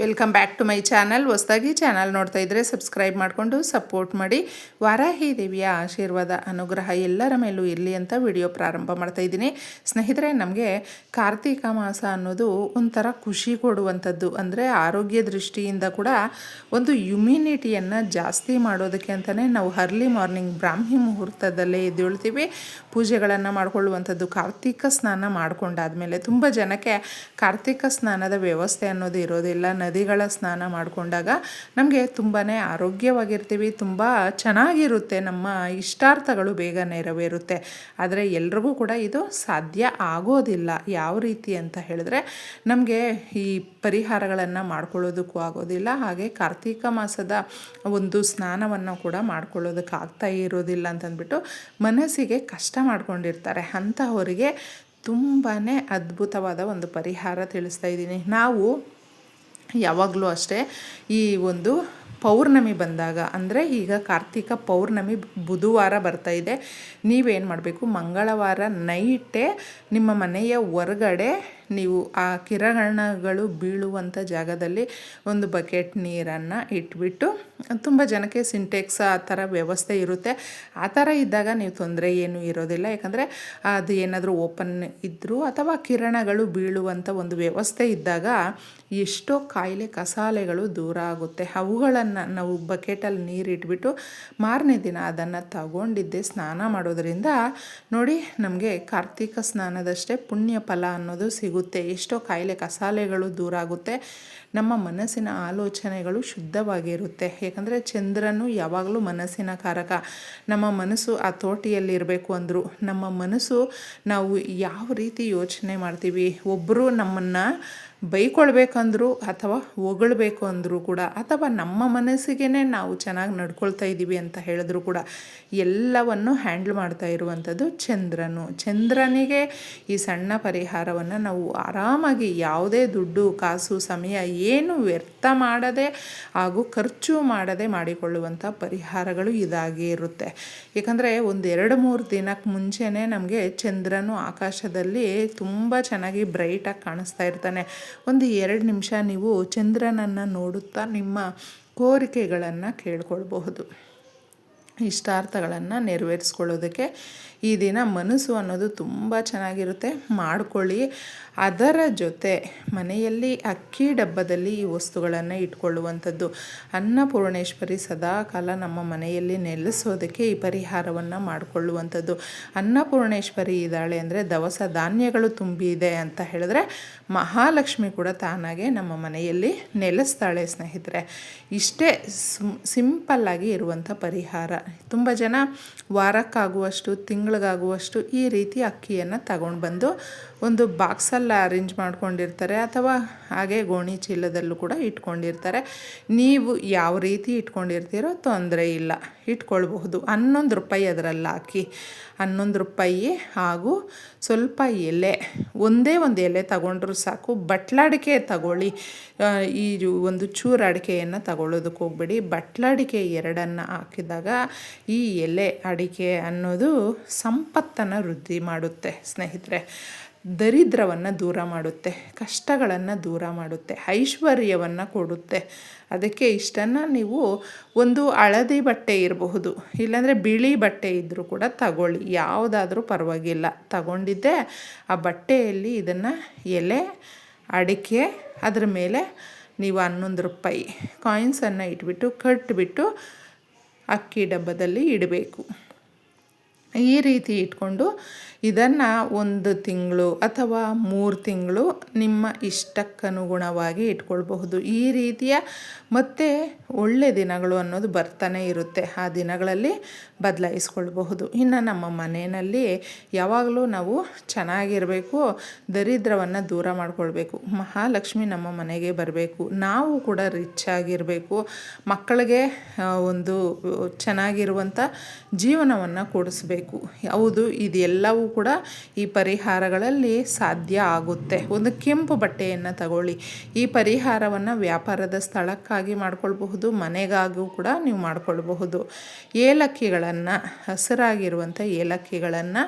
Welcome back to my channel. ಹೊಸದಾಗಿ channel ನೋಡ್ತಾ ಇದ್ದರೆ ಸಬ್ಸ್ಕ್ರೈಬ್ ಮಾಡಿಕೊಂಡು ಸಪೋರ್ಟ್ ಮಾಡಿ. ವಾರಾಹಿ ದೇವಿಯ ಆಶೀರ್ವಾದ, ಅನುಗ್ರಹ ಎಲ್ಲರ ಮೇಲೂ ಇರಲಿ ಅಂತ ವಿಡಿಯೋ ಪ್ರಾರಂಭ ಮಾಡ್ತಾ ಇದ್ದೀನಿ. ಸ್ನೇಹಿತರೆ, ನಮಗೆ ಕಾರ್ತೀಕ ಮಾಸ ಅನ್ನೋದು ಒಂಥರ ಖುಷಿ ಕೊಡುವಂಥದ್ದು. ಅಂದರೆ ಆರೋಗ್ಯ ದೃಷ್ಟಿಯಿಂದ ಕೂಡ ಒಂದು ಇಮ್ಯುನಿಟಿಯನ್ನು ಜಾಸ್ತಿ ಮಾಡೋದಕ್ಕೆ ಅಂತಲೇ ನಾವು ಅರ್ಲಿ ಮಾರ್ನಿಂಗ್ ಬ್ರಾಹ್ಮಿ ಮುಹೂರ್ತದಲ್ಲೇ ಎದ್ದೇಳ್ತೀವಿ. ಪೂಜೆಗಳನ್ನು ಮಾಡಿಕೊಳ್ಳುವಂಥದ್ದು, ಕಾರ್ತೀಕ ಸ್ನಾನ ಮಾಡ್ಕೊಂಡಾದಮೇಲೆ. ತುಂಬ ಜನಕ್ಕೆ ಕಾರ್ತೀಕ ಸ್ನಾನದ ವ್ಯವಸ್ಥೆ ಅನ್ನೋದು ಇರೋದಿಲ್ಲ. ನದಿಗಳ ಸ್ನಾನ ಮಾಡಿಕೊಂಡಾಗ ನಮಗೆ ತುಂಬಾ ಆರೋಗ್ಯವಾಗಿರ್ತೀವಿ, ತುಂಬ ಚೆನ್ನಾಗಿರುತ್ತೆ, ನಮ್ಮ ಇಷ್ಟಾರ್ಥಗಳು ಬೇಗ ನೆರವೇರುತ್ತೆ. ಆದರೆ ಎಲ್ರಿಗೂ ಕೂಡ ಇದು ಸಾಧ್ಯ ಆಗೋದಿಲ್ಲ. ಯಾವ ರೀತಿ ಅಂತ ಹೇಳಿದ್ರೆ ನಮಗೆ ಈ ಪರಿಹಾರಗಳನ್ನು ಮಾಡ್ಕೊಳ್ಳೋದಕ್ಕೂ ಆಗೋದಿಲ್ಲ. ಹಾಗೆ ಕಾರ್ತೀಕ ಮಾಸದ ಒಂದು ಸ್ನಾನವನ್ನು ಕೂಡ ಮಾಡ್ಕೊಳ್ಳೋದಕ್ಕಾಗ್ತಾ ಇರೋದಿಲ್ಲ ಅಂತಂದ್ಬಿಟ್ಟು ಮನಸ್ಸಿಗೆ ಕಷ್ಟ ಮಾಡ್ಕೊಂಡಿರ್ತಾರೆ. ಅಂಥವರಿಗೆ ತುಂಬಾ ಅದ್ಭುತವಾದ ಒಂದು ಪರಿಹಾರ ತಿಳಿಸ್ತಾ ಇದ್ದೀನಿ. ನಾವು ಯಾವಾಗಲೂ ಅಷ್ಟೇ ಈ ಒಂದು ಪೌರ್ಣಮಿ ಬಂದಾಗ, ಅಂದರೆ ಈಗ ಕಾರ್ತಿಕ ಪೌರ್ಣಮಿ ಬುಧವಾರ ಬರ್ತಾ ಇದೆ. ನೀವೇನು ಮಾಡಬೇಕು? ಮಂಗಳವಾರ ನೈಟೇ ನಿಮ್ಮ ಮನೆಯ ಹೊರಗಡೆ ನೀವು ಆ ಕಿರಣಗಳು ಬೀಳುವಂಥ ಜಾಗದಲ್ಲಿ ಒಂದು ಬಕೆಟ್ ನೀರನ್ನು ಇಟ್ಬಿಟ್ಟು ತುಂಬ ಜನಕ್ಕೆ ಸಿಂಟೆಕ್ಸ್ ಆ ಥರ ವ್ಯವಸ್ಥೆ ಇರುತ್ತೆ. ಆ ಥರ ಇದ್ದಾಗ ನೀವು ತೊಂದರೆ ಏನೂ ಇರೋದಿಲ್ಲ. ಯಾಕಂದರೆ ಅದು ಏನಾದರೂ ಓಪನ್ ಇದ್ದರೂ ಅಥವಾ ಕಿರಣಗಳು ಬೀಳುವಂಥ ಒಂದು ವ್ಯವಸ್ಥೆ ಇದ್ದಾಗ ಎಷ್ಟೋ ಕಾಯಿಲೆ ಕಸಾಲೆಗಳು ದೂರ ಆಗುತ್ತೆ. ಅವುಗಳನ್ನು ನಾವು ಬಕೆಟಲ್ಲಿ ನೀರು ಇಟ್ಬಿಟ್ಟು ಮಾರನೇ ದಿನ ಅದನ್ನು ತಗೊಂಡಿದ್ದೆ ಸ್ನಾನ ಮಾಡೋದರಿಂದ ನೋಡಿ ನಮಗೆ ಕಾರ್ತಿಕ ಸ್ನಾನದಷ್ಟೇ ಪುಣ್ಯ ಫಲ ಅನ್ನೋದು ಸಿಗುತ್ತೆ. ಎಷ್ಟೋ ಕಾಯಿಲೆ ಕಸಾಲೆಗಳು ದೂರ ಆಗುತ್ತೆ ನಮ್ಮ ಮನಸ್ಸಿನ ಆಲೋಚನೆಗಳು ಶುದ್ಧವಾಗಿರುತ್ತೆ. ಯಾಕಂದರೆ ಚಂದ್ರನು ಯಾವಾಗಲೂ ಮನಸ್ಸಿನ ಕಾರಕ. ನಮ್ಮ ಮನಸ್ಸು ಆ ತೋಟಿಯಲ್ಲಿರಬೇಕು ಅಂದರು. ನಮ್ಮ ಮನಸ್ಸು ನಾವು ಯಾವ ರೀತಿ ಯೋಚನೆ ಮಾಡ್ತೀವಿ? ಒಬ್ಬರು ನಮ್ಮನ್ನು ಬೈಕೊಳ್ಬೇಕಂದ್ರು ಅಥವಾ ಹೊಗಳ್ಬೇಕು ಅಂದರೂ ಕೂಡ ಅಥವಾ ನಮ್ಮ ಮನಸ್ಸಿಗೆ ನಾವು ಚೆನ್ನಾಗಿ ನಡ್ಕೊಳ್ತಾ ಇದ್ದೀವಿ ಅಂತ ಹೇಳಿದ್ರು ಕೂಡ ಎಲ್ಲವನ್ನು ಹ್ಯಾಂಡ್ಲ್ ಮಾಡ್ತಾ ಇರುವಂಥದ್ದು ಚಂದ್ರನು. ಚಂದ್ರನಿಗೆ ಈ ಸಣ್ಣ ಪರಿಹಾರವನ್ನು ನಾವು ಆರಾಮಾಗಿ ಯಾವುದೇ ದುಡ್ಡು, ಕಾಸು, ಸಮಯ ಏನು ವ್ಯರ್ಥ ಮಾಡದೆ ಹಾಗೂ ಖರ್ಚು ಮಾಡದೆ ಮಾಡಿಕೊಳ್ಳುವಂಥ ಪರಿಹಾರಗಳು ಇದಾಗಿ ಇರುತ್ತೆ. ಏಕೆಂದರೆ ಒಂದು ಎರಡು ಮೂರು ದಿನಕ್ಕೆ ಮುಂಚೆನೇ ನಮಗೆ ಚಂದ್ರನು ಆಕಾಶದಲ್ಲಿ ತುಂಬ ಚೆನ್ನಾಗಿ ಬ್ರೈಟಾಗಿ ಕಾಣಿಸ್ತಾ ಇರ್ತಾನೆ. ಒಂದು ಎರಡು ನಿಮಿಷ ನೀವು ಚಂದ್ರನನ್ನು ನೋಡುತ್ತಾ ನಿಮ್ಮ ಕೋರಿಕೆಗಳನ್ನು ಕೇಳ್ಕೊಳ್ಬಹುದು. ಇಷ್ಟಾರ್ಥಗಳನ್ನು ನೆರವೇರಿಸ್ಕೊಳ್ಳೋದಕ್ಕೆ ಈ ದಿನ ಮನಸ್ಸು ಅನ್ನೋದು ತುಂಬ ಚೆನ್ನಾಗಿರುತ್ತೆ. ಮಾಡಿಕೊಳ್ಳಿ. ಅದರ ಜೊತೆ ಮನೆಯಲ್ಲಿ ಅಕ್ಕಿ ಡಬ್ಬದಲ್ಲಿ ಈ ವಸ್ತುಗಳನ್ನು ಇಟ್ಕೊಳ್ಳುವಂಥದ್ದು. ಅನ್ನಪೂರ್ಣೇಶ್ವರಿ ಸದಾಕಾಲ ನಮ್ಮ ಮನೆಯಲ್ಲಿ ನೆಲೆಸೋದಕ್ಕೆ ಈ ಪರಿಹಾರವನ್ನು ಮಾಡಿಕೊಳ್ಳುವಂಥದ್ದು. ಅನ್ನಪೂರ್ಣೇಶ್ವರಿ ಇದ್ದಾಳೆ ಅಂದರೆ ದವಸ ಧಾನ್ಯಗಳು ತುಂಬಿದೆ ಅಂತ ಹೇಳಿದ್ರೆ ಮಹಾಲಕ್ಷ್ಮಿ ಕೂಡ ತಾನಾಗೆ ನಮ್ಮ ಮನೆಯಲ್ಲಿ ನೆಲೆಸ್ತಾಳೆ ಸ್ನೇಹಿತರೆ. ಇಷ್ಟೇ ಸಿಂಪಲ್ಲಾಗಿ ಇರುವಂಥ ಪರಿಹಾರ. ತುಂಬ ಜನ ವಾರಕ್ಕಾಗುವಷ್ಟು ತಿಂಗಳಿಗಾಗುವಷ್ಟು ಈ ರೀತಿ ಅಕ್ಕಿಯನ್ನು ತಗೊಂಡು ಬಂದು ಒಂದು ಬಾಕ್ಸಲ್ಲಿ ಅರೇಂಜ್ ಮಾಡ್ಕೊಂಡಿರ್ತಾರೆ ಅಥವಾ ಹಾಗೆ ಗೋಣಿ ಚೀಲದಲ್ಲೂ ಕೂಡ ಇಟ್ಕೊಂಡಿರ್ತಾರೆ. ನೀವು ಯಾವ ರೀತಿ ಇಟ್ಕೊಂಡಿರ್ತೀರೋ ತೊಂದರೆ ಇಲ್ಲ. ಇಟ್ಕೊಳ್ಬಹುದು. ಹನ್ನೊಂದು ರೂಪಾಯಿ ಅದರಲ್ಲಿ ಹಾಕಿ. ಹನ್ನೊಂದು ರೂಪಾಯಿ ಹಾಗೂ ಸ್ವಲ್ಪ ಎಲೆ. ಒಂದೇ ಒಂದು ಎಲೆ ತಗೊಂಡ್ರೂ ಸಾಕು. ಬಟ್ಲಡಿಕೆ ತಗೊಳ್ಳಿ. ಈ ಒಂದು ಚೂರು ಅಡಿಕೆಯನ್ನು ತಗೊಳ್ಳೋದಕ್ಕೆ ಹೋಗ್ಬೇಡಿ. ಬಟ್ಲಡಿಕೆ ಎರಡನ್ನು ಹಾಕಿದಾಗ ಈ ಎಲೆ ಅಡಿಕೆ ಅನ್ನೋದು ಸಂಪತ್ತನ್ನು ವೃದ್ಧಿ ಮಾಡುತ್ತೆ. ಸ್ನೇಹಿತರೆ ದರಿದ್ರವನ್ನು ದೂರ ಮಾಡುತ್ತೆ, ಕಷ್ಟಗಳನ್ನು ದೂರ ಮಾಡುತ್ತೆ, ಐಶ್ವರ್ಯವನ್ನು ಕೊಡುತ್ತೆ. ಅದಕ್ಕೆ ಇಷ್ಟನ್ನು ನೀವು ಒಂದು ಹಳದಿ ಬಟ್ಟೆ ಇರಬಹುದು, ಇಲ್ಲಾಂದರೆ ಬಿಳಿ ಬಟ್ಟೆ ಇದ್ದರೂ ಕೂಡ ತಗೊಳ್ಳಿ, ಯಾವುದಾದ್ರೂ ಪರವಾಗಿಲ್ಲ. ತಗೊಂಡಿದ್ದೆ, ಆ ಬಟ್ಟೆಯಲ್ಲಿ ಇದನ್ನು ಎಲೆ, ಅಡಿಕೆ, ಅದರ ಮೇಲೆ ನೀವು ಹನ್ನೊಂದು ರೂಪಾಯಿ ಕಾಯಿನ್ಸನ್ನು ಇಟ್ಬಿಟ್ಟು ಕಟ್ಟಿಬಿಟ್ಟು ಅಕ್ಕಿ ಡಬ್ಬದಲ್ಲಿ ಇಡಬೇಕು. ಈ ರೀತಿ ಇಟ್ಕೊಂಡು ಇದನ್ನು ಒಂದು ತಿಂಗಳು ಅಥವಾ ಮೂರು ತಿಂಗಳು ನಿಮ್ಮ ಇಷ್ಟಕ್ಕನುಗುಣವಾಗಿ ಇಟ್ಕೊಳ್ಬಹುದು. ಈ ರೀತಿಯ ಮತ್ತೆ ಒಳ್ಳೆ ದಿನಗಳು ಅನ್ನೋದು ಬರ್ತಾನೆ ಇರುತ್ತೆ. ಆ ದಿನಗಳಲ್ಲಿ ಬದಲಾಯಿಸ್ಕೊಳ್ಬಹುದು. ಇನ್ನು ನಮ್ಮ ಮನೆಯಲ್ಲಿ ಯಾವಾಗಲೂ ನಾವು ಚೆನ್ನಾಗಿರಬೇಕು, ದರಿದ್ರವನ್ನು ದೂರ ಮಾಡಿಕೊಳ್ಬೇಕು. ಮಹಾಲಕ್ಷ್ಮಿ ನಮ್ಮ ಮನೆಗೆ ಬರಬೇಕು. ನಾವು ಕೂಡ ರಿಚ್ ಆಗಿರಬೇಕು. ಮಕ್ಕಳಿಗೆ ಒಂದು ಚೆನ್ನಾಗಿರುವಂಥ ಜೀವನವನ್ನು ಕೊಡಿಸ್ಬೇಕು. ಹೌದು, ಇದೆಲ್ಲವೂ ಕೂಡ ಈ ಪರಿಹಾರಗಳಲ್ಲಿ ಸಾಧ್ಯ ಆಗುತ್ತೆ. ಒಂದು ಕೆಂಪು ಬಟ್ಟೆಯನ್ನು ತಗೊಳ್ಳಿ. ಈ ಪರಿಹಾರವನ್ನು ವ್ಯಾಪಾರದ ಸ್ಥಳಕ್ಕಾಗಿ ಮಾಡ್ಕೊಳ್ಬಹುದು, ಮನೆಗಾಗೂ ಕೂಡ ನೀವು ಮಾಡ್ಕೊಳ್ಬಹುದು. ಏಲಕ್ಕಿಗಳನ್ನು ಹಸಿರಾಗಿರುವಂಥ ಏಲಕ್ಕಿಗಳನ್ನು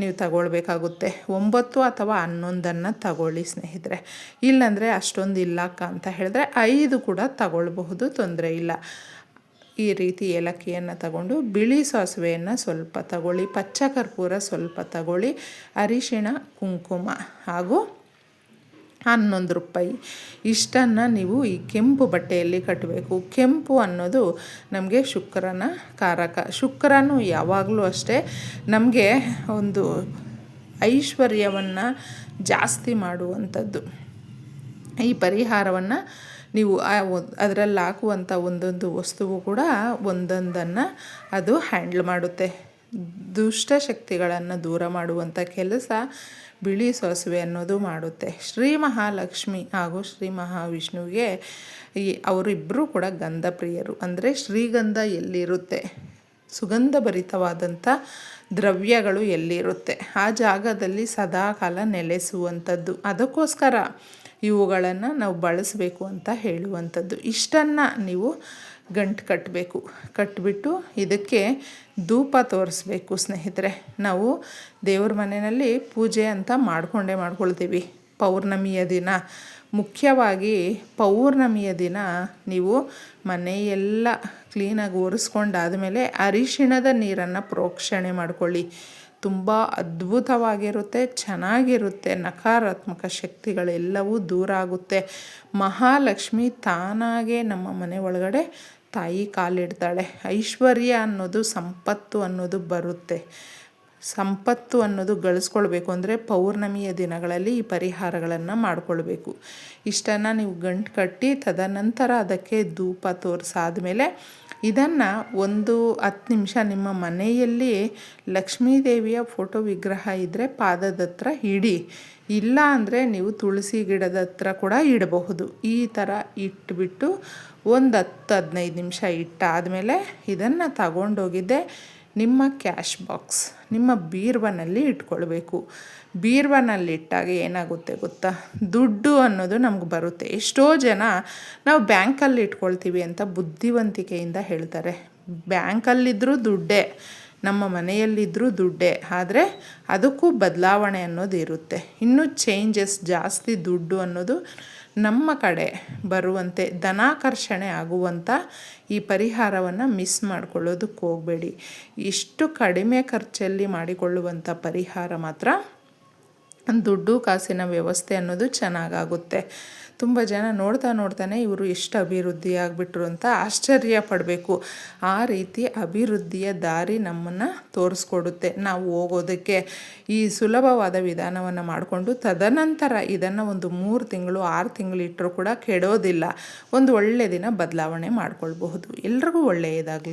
ನೀವು ತಗೊಳ್ಬೇಕಾಗುತ್ತೆ. ಒಂಬತ್ತು ಅಥವಾ ಹನ್ನೊಂದನ್ನು ತಗೊಳ್ಳಿ ಸ್ನೇಹಿತರೆ. ಇಲ್ಲಾಂದರೆ ಅಷ್ಟೊಂದು ಇಲ್ಲಕ್ಕ ಅಂತ ಹೇಳಿದ್ರೆ ಐದು ಕೂಡ ತಗೊಳ್ಬಹುದು, ತೊಂದರೆ ಇಲ್ಲ. ಈ ರೀತಿ ಏಲಕ್ಕಿಯನ್ನು ತಗೊಂಡು ಬಿಳಿ ಸಾಸಿವೆಯನ್ನು ಸ್ವಲ್ಪ ತಗೊಳ್ಳಿ, ಪಚ್ಚ ಕರ್ಪೂರ ಸ್ವಲ್ಪ ತಗೊಳ್ಳಿ, ಅರಿಶಿಣ, ಕುಂಕುಮ ಹಾಗೂ ಹನ್ನೊಂದು ರೂಪಾಯಿ. ಇಷ್ಟನ್ನು ನೀವು ಈ ಕೆಂಪು ಬಟ್ಟೆಯಲ್ಲಿ ಕಟ್ಟಬೇಕು ಕೆಂಪು ಅನ್ನೋದು ನಮಗೆ ಶುಕ್ರನ ಕಾರಕ. ಶುಕ್ರನು ಯಾವಾಗಲೂ ಅಷ್ಟೇ ನಮಗೆ ಒಂದು ಐಶ್ವರ್ಯವನ್ನು ಜಾಸ್ತಿ ಮಾಡುವಂಥದ್ದು. ಈ ಪರಿಹಾರವನ್ನು ನೀವು ಅದರಲ್ಲಿ ಹಾಕುವಂಥ ಒಂದೊಂದು ವಸ್ತುವು ಕೂಡ ಒಂದೊಂದನ್ನು ಅದು ಹ್ಯಾಂಡ್ಲ್ ಮಾಡುತ್ತೆ. ದುಷ್ಟ ಶಕ್ತಿಗಳನ್ನು ದೂರ ಮಾಡುವಂಥ ಕೆಲಸ ಬಿಳಿ ಸಾಸಿವೆ ಅನ್ನೋದು ಮಾಡುತ್ತೆ. ಶ್ರೀ ಮಹಾಲಕ್ಷ್ಮಿ ಹಾಗೂ ಶ್ರೀ ಮಹಾವಿಷ್ಣುವಿಗೆ ಅವರಿಬ್ಬರೂ ಕೂಡ ಗಂಧ ಪ್ರಿಯರು. ಅಂದರೆ ಶ್ರೀಗಂಧ ಎಲ್ಲಿರುತ್ತೆ? ಸುಗಂಧ ಭರಿತವಾದಂಥ ದ್ರವ್ಯಗಳು ಎಲ್ಲಿರುತ್ತೆ? ಆ ಜಾಗದಲ್ಲಿ ಸದಾಕಾಲ ನೆಲೆಸುವಂಥದ್ದು ಅದಕ್ಕೋಸ್ಕರ ಇವುಗಳನ್ನು ನಾವು ಬಳಸಬೇಕು ಅಂತ ಹೇಳುವಂಥದ್ದು. ಇಷ್ಟನ್ನು ನೀವು ಗಂಟು ಕಟ್ಟಬೇಕು ಕಟ್ಟಿಬಿಟ್ಟು ಇದಕ್ಕೆ ಧೂಪ ತೋರಿಸ್ಬೇಕು ಸ್ನೇಹಿತರೆ. ನಾವು ದೇವ್ರ ಮನೆಯಲ್ಲಿ ಪೂಜೆ ಅಂತ ಮಾಡಿಕೊಂಡೇ ಮಾಡ್ಕೊಳ್ತೀವಿ. ಪೌರ್ಣಮಿಯ ದಿನ. ಮುಖ್ಯವಾಗಿ ಪೌರ್ಣಮಿಯ ದಿನ ನೀವು ಮನೆಯೆಲ್ಲ ಕ್ಲೀನಾಗಿ ಒರೆಸ್ಕೊಂಡಾದಮೇಲೆ ಅರಿಶಿಣದ ನೀರನ್ನು ಪ್ರೋಕ್ಷಣೆ ಮಾಡ್ಕೊಳ್ಳಿ. ತುಂಬ ಅದ್ಭುತವಾಗಿರುತ್ತೆ, ಚೆನ್ನಾಗಿರುತ್ತೆ. ನಕಾರಾತ್ಮಕ ಶಕ್ತಿಗಳೆಲ್ಲವೂ ದೂರ ಆಗುತ್ತೆ. ಮಹಾಲಕ್ಷ್ಮಿ ತಾನಾಗೆ ನಮ್ಮ ಮನೆ ಒಳಗಡೆ ತಾಯಿ ಕಾಲಿಡ್ತಾಳೆ. ಐಶ್ವರ್ಯ ಅನ್ನೋದು ಸಂಪತ್ತು ಅನ್ನೋದು ಬರುತ್ತೆ. ಸಂಪತ್ತು ಅನ್ನೋದು ಗಳಿಸ್ಕೊಳ್ಬೇಕು ಅಂದರೆ ಪೌರ್ಣಮಿಯ ದಿನಗಳಲ್ಲಿ ಈ ಪರಿಹಾರಗಳನ್ನು ಮಾಡಿಕೊಳ್ಬೇಕು. ಇಷ್ಟನ್ನು ನೀವು ಗಂಟು ಕಟ್ಟಿ ತದನಂತರ ಅದಕ್ಕೆ ಧೂಪ ತೋರಿಸಾದ್ಮೇಲೆ ಇದನ್ನು ಒಂದು ಹತ್ತು ನಿಮಿಷ ನಿಮ್ಮ ಮನೆಯಲ್ಲಿ ಲಕ್ಷ್ಮೀದೇವಿಯ ಫೋಟೋ ವಿಗ್ರಹ ಇದ್ದರೆ ಪಾದದ ಹತ್ರ ಇಡಿ. ಇಲ್ಲ ಅಂದರೆ ನೀವು ತುಳಸಿ ಗಿಡದ ಹತ್ರ ಕೂಡ ಇಡಬಹುದು. ಈ ಥರ ಇಟ್ಬಿಟ್ಟು ಒಂದು ಹತ್ತು ಹದಿನೈದು ನಿಮಿಷ ಇಟ್ಟಾದಮೇಲೆ ಇದನ್ನು ತಗೊಂಡೋಗಿದ್ದೆ. ನಿಮ್ಮ ಕ್ಯಾಶ್ ಬಾಕ್ಸ್, ನಿಮ್ಮ ಬೀರ್ವನಲ್ಲಿ ಇಟ್ಕೊಳ್ಬೇಕು. ಬೀರ್ವನಲ್ಲಿಟ್ಟಾಗ ಏನಾಗುತ್ತೆ ಗೊತ್ತಾ? ದುಡ್ಡು ಅನ್ನೋದು ನಮ್ಗೆ ಬರುತ್ತೆ. ಎಷ್ಟೋ ಜನ ನಾವು ಬ್ಯಾಂಕಲ್ಲಿ ಇಟ್ಕೊಳ್ತೀವಿ ಅಂತ ಬುದ್ಧಿವಂತಿಕೆಯಿಂದ ಹೇಳ್ತಾರೆ. ಬ್ಯಾಂಕಲ್ಲಿದ್ದರೂ ದುಡ್ಡೇ, ನಮ್ಮ ಮನೆಯಲ್ಲಿದ್ದರೂ ದುಡ್ಡೇ. ಆದರೆ ಅದಕ್ಕೂ ಬದಲಾವಣೆ ಅನ್ನೋದು ಇರುತ್ತೆ. ಇನ್ನೂ ಚೇಂಜಸ್ ಜಾಸ್ತಿ ದುಡ್ಡು ಅನ್ನೋದು ನಮ್ಮ ಕಡೆ ಬರುವಂತೆ ಧನಾಕರ್ಷಣೆ ಆಗುವಂಥ ಈ ಪರಿಹಾರವನ್ನು ಮಿಸ್ ಮಾಡಿಕೊಳ್ಳೋದಕ್ಕೆ ಹೋಗಬೇಡಿ. ಇಷ್ಟು ಕಡಿಮೆ ಖರ್ಚಲ್ಲಿ ಮಾಡಿಕೊಳ್ಳುವಂಥ ಪರಿಹಾರ ಮಾತ್ರ ದುಡ್ಡು, ಕಾಸಿನ ವ್ಯವಸ್ಥೆ ಅನ್ನೋದು ಚೆನ್ನಾಗಾಗುತ್ತೆ. ತುಂಬ ಜನ ನೋಡ್ತಾ ನೋಡ್ತಾನೆ ಇವರು ಎಷ್ಟು ಅಭಿವೃದ್ಧಿ ಆಗಿಬಿಟ್ರು ಅಂತ ಆಶ್ಚರ್ಯ ಪಡಬೇಕು. ಆ ರೀತಿ ಅಭಿವೃದ್ಧಿಯ ದಾರಿ ನಮ್ಮನ್ನು ತೋರಿಸ್ಕೊಡುತ್ತೆ. ನಾವು ಹೋಗೋದಕ್ಕೆ ಈ ಸುಲಭವಾದ ವಿಧಾನವನ್ನು ಮಾಡಿಕೊಂಡು ತದನಂತರ ಇದನ್ನು ಒಂದು ಮೂರು ತಿಂಗಳು, ಆರು ತಿಂಗಳು ಇಟ್ಟರೂ ಕೂಡ ಕೆಡೋದಿಲ್ಲ. ಒಂದು ಒಳ್ಳೆಯ ದಿನ ಬದಲಾವಣೆ ಮಾಡಿಕೊಳ್ಬಹುದು. ಎಲ್ರಿಗೂ ಒಳ್ಳೆಯದಾಗಲಿ.